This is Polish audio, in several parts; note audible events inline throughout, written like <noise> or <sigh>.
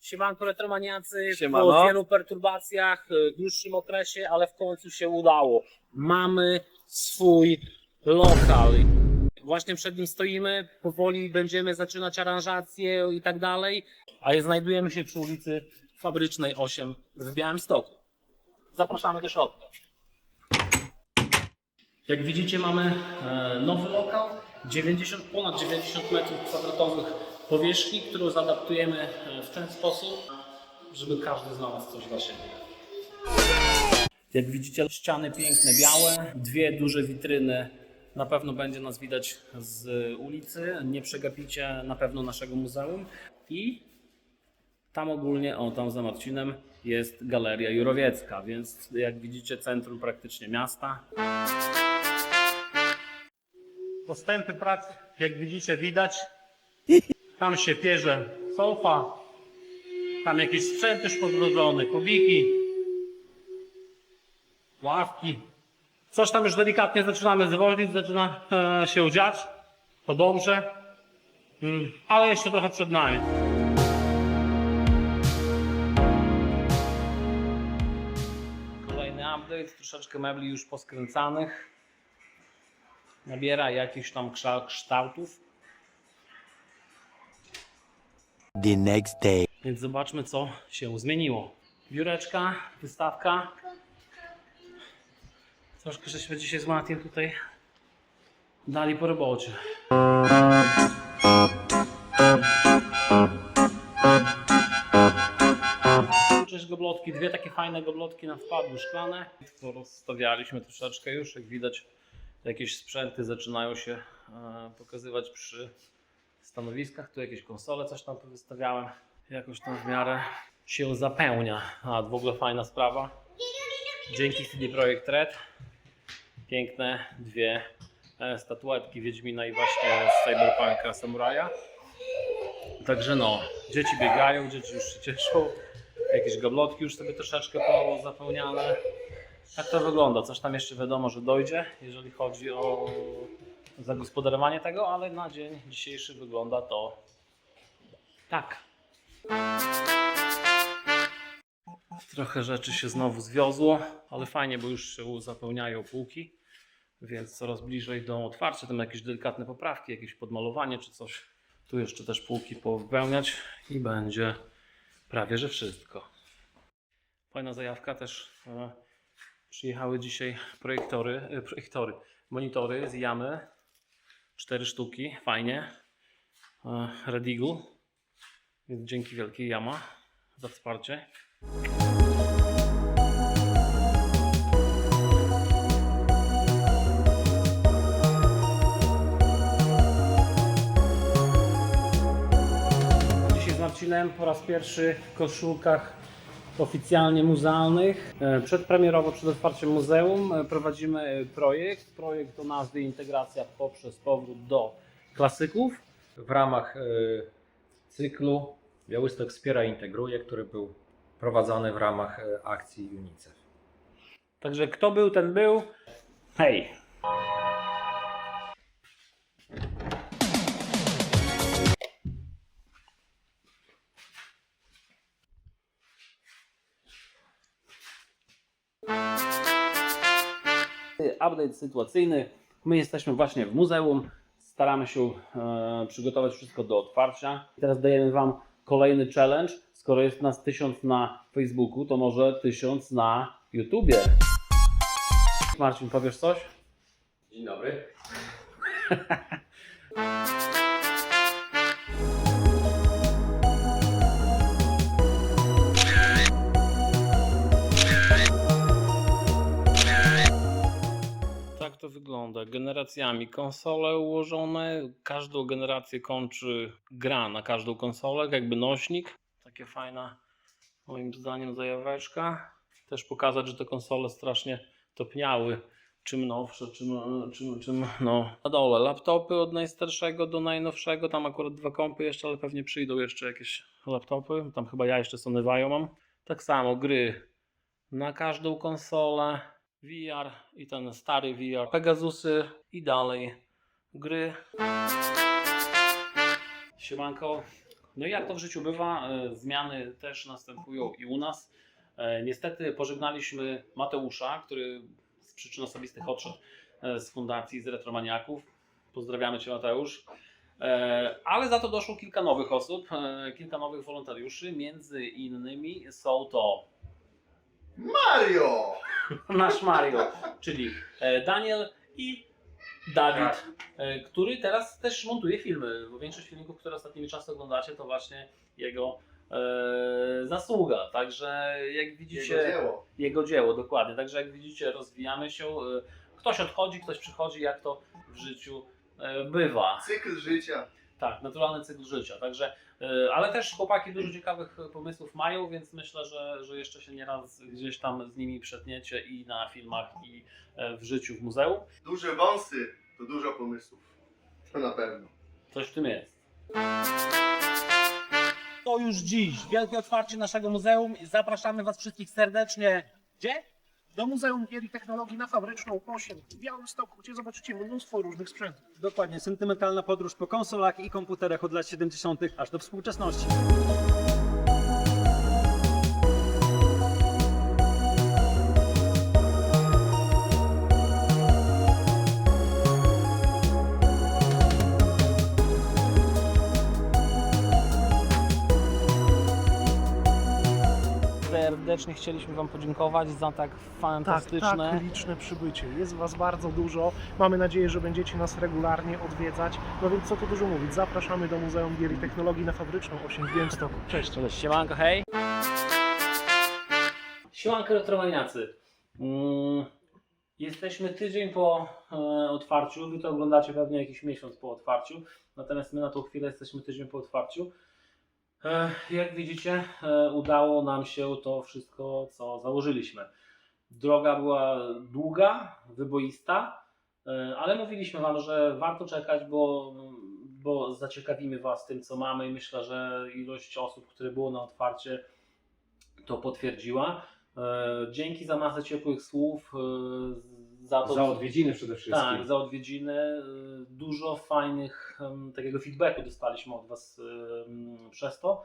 Siemanko retromaniacy, Siemano. po wielu perturbacjach, y, dłuższym okresie, ale w końcu się udało. Mamy swój lokal. Właśnie przed nim stoimy, powoli będziemy zaczynać aranżację i tak dalej, a znajdujemy się przy ulicy Fabrycznej 8 w Białymstoku. Zapraszamy do środka. Jak widzicie mamy e, nowy lokal, 90, ponad 90 metrów kwadratowych powierzchni, którą zaadaptujemy e, w ten sposób, żeby każdy znalazł coś dla siebie. Jak widzicie ściany piękne, białe, dwie duże witryny. Na pewno będzie nas widać z ulicy, nie przegapicie na pewno naszego muzeum i tam ogólnie, o tam za Marcinem jest Galeria Jurowiecka, więc jak widzicie centrum praktycznie miasta. Postępy prac, jak widzicie, widać. Tam się pierze sofa, tam jakieś sprzęty już podrobione, kubiki, ławki. Coś tam już delikatnie zaczynamy zwozić, zaczyna e, się dziać. To dobrze, Mm, ale jeszcze trochę przed nami. Kolejny update, troszeczkę mebli już poskręcanych. Nabiera jakichś tam kształ- kształtów. The next day. Więc zobaczmy, co się zmieniło. Biureczka, wystawka. Troszkę żeśmy dzisiaj z Matiem tutaj dali po robocie. Goblotki, dwie takie fajne goblotki na wpadły szklane. To rozstawialiśmy troszeczkę już, jak widać jakieś sprzęty zaczynają się e, pokazywać przy stanowiskach, tu jakieś konsole, coś tam wystawiałem. Jakoś tam w miarę się zapełnia. A w ogóle fajna sprawa. Dzięki CD Projekt Red piękne dwie e, statuetki Wiedźmina i właśnie z Cyberpunka Samuraja. Także no, dzieci biegają, dzieci już się cieszą. Jakieś gablotki już sobie troszeczkę po zapełniane. Tak to wygląda. Coś tam jeszcze wiadomo, że dojdzie, jeżeli chodzi o zagospodarowanie tego, ale na dzień dzisiejszy wygląda to tak. Trochę rzeczy się znowu zwiozło, ale fajnie, bo już się zapełniają półki, więc coraz bliżej do otwarcia. Tam jakieś delikatne poprawki, jakieś podmalowanie czy coś. Tu jeszcze też półki powypełniać i będzie prawie że wszystko. Fajna zajawka też. E, przyjechały dzisiaj projektory, e, projektory, monitory z Yamy. Cztery sztuki, fajnie. E, Redigu. Więc dzięki wielkiej Yama za wsparcie. Dzisiaj z Marcinem po raz pierwszy w koszulkach oficjalnie muzealnych. E, Przedpremierowo przed otwarciem muzeum e, prowadzimy projekt. Projekt o nazwie Integracja poprzez powrót do klasyków. w ramach e, cyklu Białystok wspiera integruje, który był prowadzony w ramach akcji UNICEF. Także kto był, ten był. Hej! Update sytuacyjny. My jesteśmy właśnie w muzeum. Staramy się e, przygotować wszystko do otwarcia. Teraz dajemy Wam kolejny challenge. Skoro jest nas tysiąc na Facebooku, to może tysiąc na YouTubie. Marcin, powiesz coś? Dzień dobry. <laughs> Tak to wygląda. Generacjami konsole ułożone. Każdą generację kończy gra na każdą konsolę, jakby nośnik. Takie fajna, moim zdaniem, zajaweczka. Też pokazać, że te konsole strasznie topniały. Czym nowsze, czym, czym, czym no. Na dole laptopy od najstarszego do najnowszego. Tam akurat dwa kompy jeszcze, ale pewnie przyjdą jeszcze jakieś laptopy. Tam chyba ja jeszcze Sony Vaio mam. Tak samo gry na każdą konsolę. VR i ten stary VR, Pegasusy i dalej gry. Siemanko, No i jak to w życiu bywa, e, zmiany też następują i u nas. E, Niestety pożegnaliśmy Mateusza, który z przyczyn osobistych odszedł e, z fundacji, z retromaniaków. Pozdrawiamy Cię Mateusz. Ale za to doszło kilka nowych osób, kilka nowych wolontariuszy. Między innymi są to Mario! Nasz Mario, czyli e, Daniel i Dawid, e, który teraz też montuje filmy. Bo większość filmików, które ostatnimi czasy oglądacie, to właśnie jego e, zasługa. Także jak widzicie, Jego dzieło. jego dzieło, dokładnie. Także jak widzicie, rozwijamy się. e, Ktoś odchodzi, ktoś przychodzi, jak to w życiu e, bywa. Cykl życia. Tak, naturalny cykl życia. Także, e, ale też chłopaki dużo ciekawych pomysłów mają, więc myślę, że, że jeszcze się nieraz gdzieś tam z nimi przetniecie i na filmach, i e, w życiu w muzeum. Duże wąsy to dużo pomysłów. To na pewno. Coś w tym jest. To już dziś wielkie otwarcie naszego muzeum i zapraszamy Was wszystkich serdecznie. Gdzie? Do Muzeum Gier i Technologii na Fabryczną 8 w Białymstoku, gdzie zobaczycie mnóstwo różnych sprzętów. Dokładnie, sentymentalna podróż po konsolach i komputerach od lat 70. aż do współczesności. Serdecznie chcieliśmy Wam podziękować za tak fantastyczne. Tak, tak, liczne przybycie. Jest Was bardzo dużo. Mamy nadzieję, że będziecie nas regularnie odwiedzać. No więc co tu dużo mówić, zapraszamy do Muzeum Gier i Technologii na Fabryczną 8 w Białymstoku. Cześć. Cześć, siemanko, hej. Siemanko retromaniacy. Mm, jesteśmy tydzień po e, otwarciu, wy to oglądacie pewnie jakiś miesiąc po otwarciu, natomiast my na tą chwilę jesteśmy tydzień po otwarciu. E, jak widzicie, e, udało nam się to wszystko, co założyliśmy. Droga była długa, wyboista, e, ale mówiliśmy Wam, że warto czekać, bo, bo zaciekawimy Was tym, co mamy i myślę, że ilość osób, które było na otwarcie, to potwierdziła. Dzięki za masę ciepłych słów, za to, Za odwiedziny przede wszystkim. tak, za odwiedziny. E, Dużo fajnych takiego feedbacku dostaliśmy od Was przez to.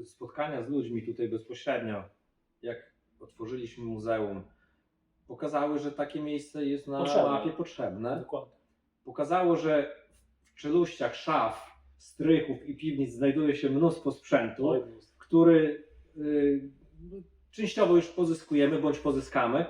Y, Spotkania z ludźmi tutaj bezpośrednio, jak otworzyliśmy muzeum, pokazały, że takie miejsce jest na Potrzebne. mapie potrzebne. Dokładnie. Pokazało, że w czeluściach szaf, strychów i piwnic znajduje się mnóstwo sprzętu, który y, częściowo już pozyskujemy bądź pozyskamy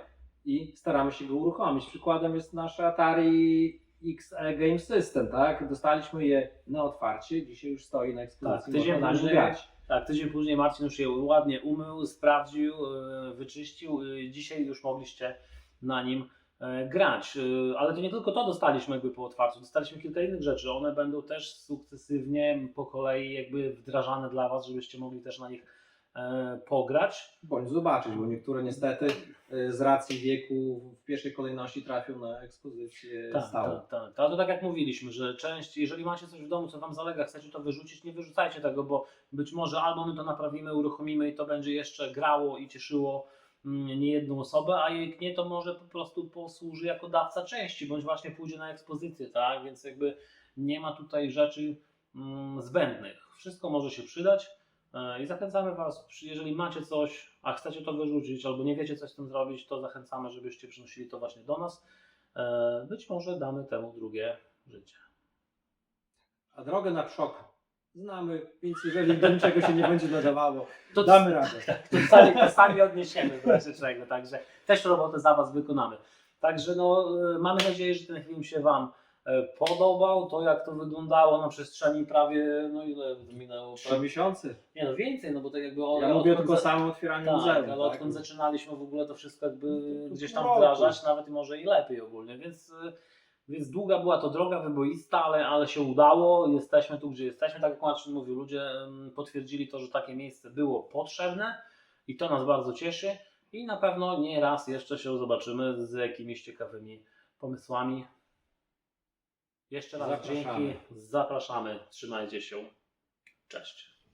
i staramy się go uruchomić. Przykładem jest nasze Atari XE Game System, tak? Dostaliśmy je na otwarcie, dzisiaj już stoi na ekspozycji. Tak, tydzień można później- grać. Tak, tydzień później Marcin już je ładnie umył, sprawdził, e, wyczyścił. E, Dzisiaj już mogliście na nim e, grać. Ale to nie tylko to dostaliśmy jakby po otwarciu, dostaliśmy kilka innych rzeczy. One będą też sukcesywnie po kolei jakby wdrażane dla Was, żebyście mogli też na nich pograć. Bądź zobaczyć, bo niektóre niestety y, z racji wieku w pierwszej kolejności trafią na ekspozycję Tak, stałą. tak, tak. Ale to tak jak mówiliśmy, że część, jeżeli macie coś w domu, co Wam zalega, chcecie to wyrzucić, nie wyrzucajcie tego, bo być może albo my to naprawimy, uruchomimy i to będzie jeszcze grało i cieszyło mm, niejedną osobę, a jak nie, to może po prostu posłuży jako dawca części, bądź właśnie pójdzie na ekspozycję, tak? Więc jakby nie ma tutaj rzeczy mm, zbędnych. Wszystko może się przydać e, i zachęcamy Was, jeżeli macie coś, a chcecie to wyrzucić, albo nie wiecie, co z tym zrobić, to zachęcamy, żebyście przynosili to właśnie do nas. E, Być może damy temu drugie życie. A drogę na przok znamy, więc jeżeli do niczego się nie będzie nadawało, <laughs> To, damy radę. <laughs> to, sami, to sami odniesiemy w razie czego, także też robotę za Was wykonamy. Także no, e, mamy nadzieję, że ten film się Wam e, podobał. To jak to wyglądało na przestrzeni prawie, no ile minęło? Trzy miesiące. Nie no więcej, no bo tak jakby Ja mówię odkąd tylko o za- samym otwieraniu Tak, muzeum. ale tak? odkąd zaczynaliśmy w ogóle to wszystko jakby No gdzieś tam roku. wdrażać, nawet może i lepiej ogólnie, więc, y, więc długa była to droga wyboista, ale, ale się udało, jesteśmy tu, gdzie jesteśmy, tak jak Marcin mówił, ludzie potwierdzili to, że takie miejsce było potrzebne i to nas bardzo cieszy i na pewno nie raz jeszcze się zobaczymy z jakimiś ciekawymi pomysłami. Jeszcze raz Zapraszamy. dzięki, zapraszamy, trzymajcie się, cześć.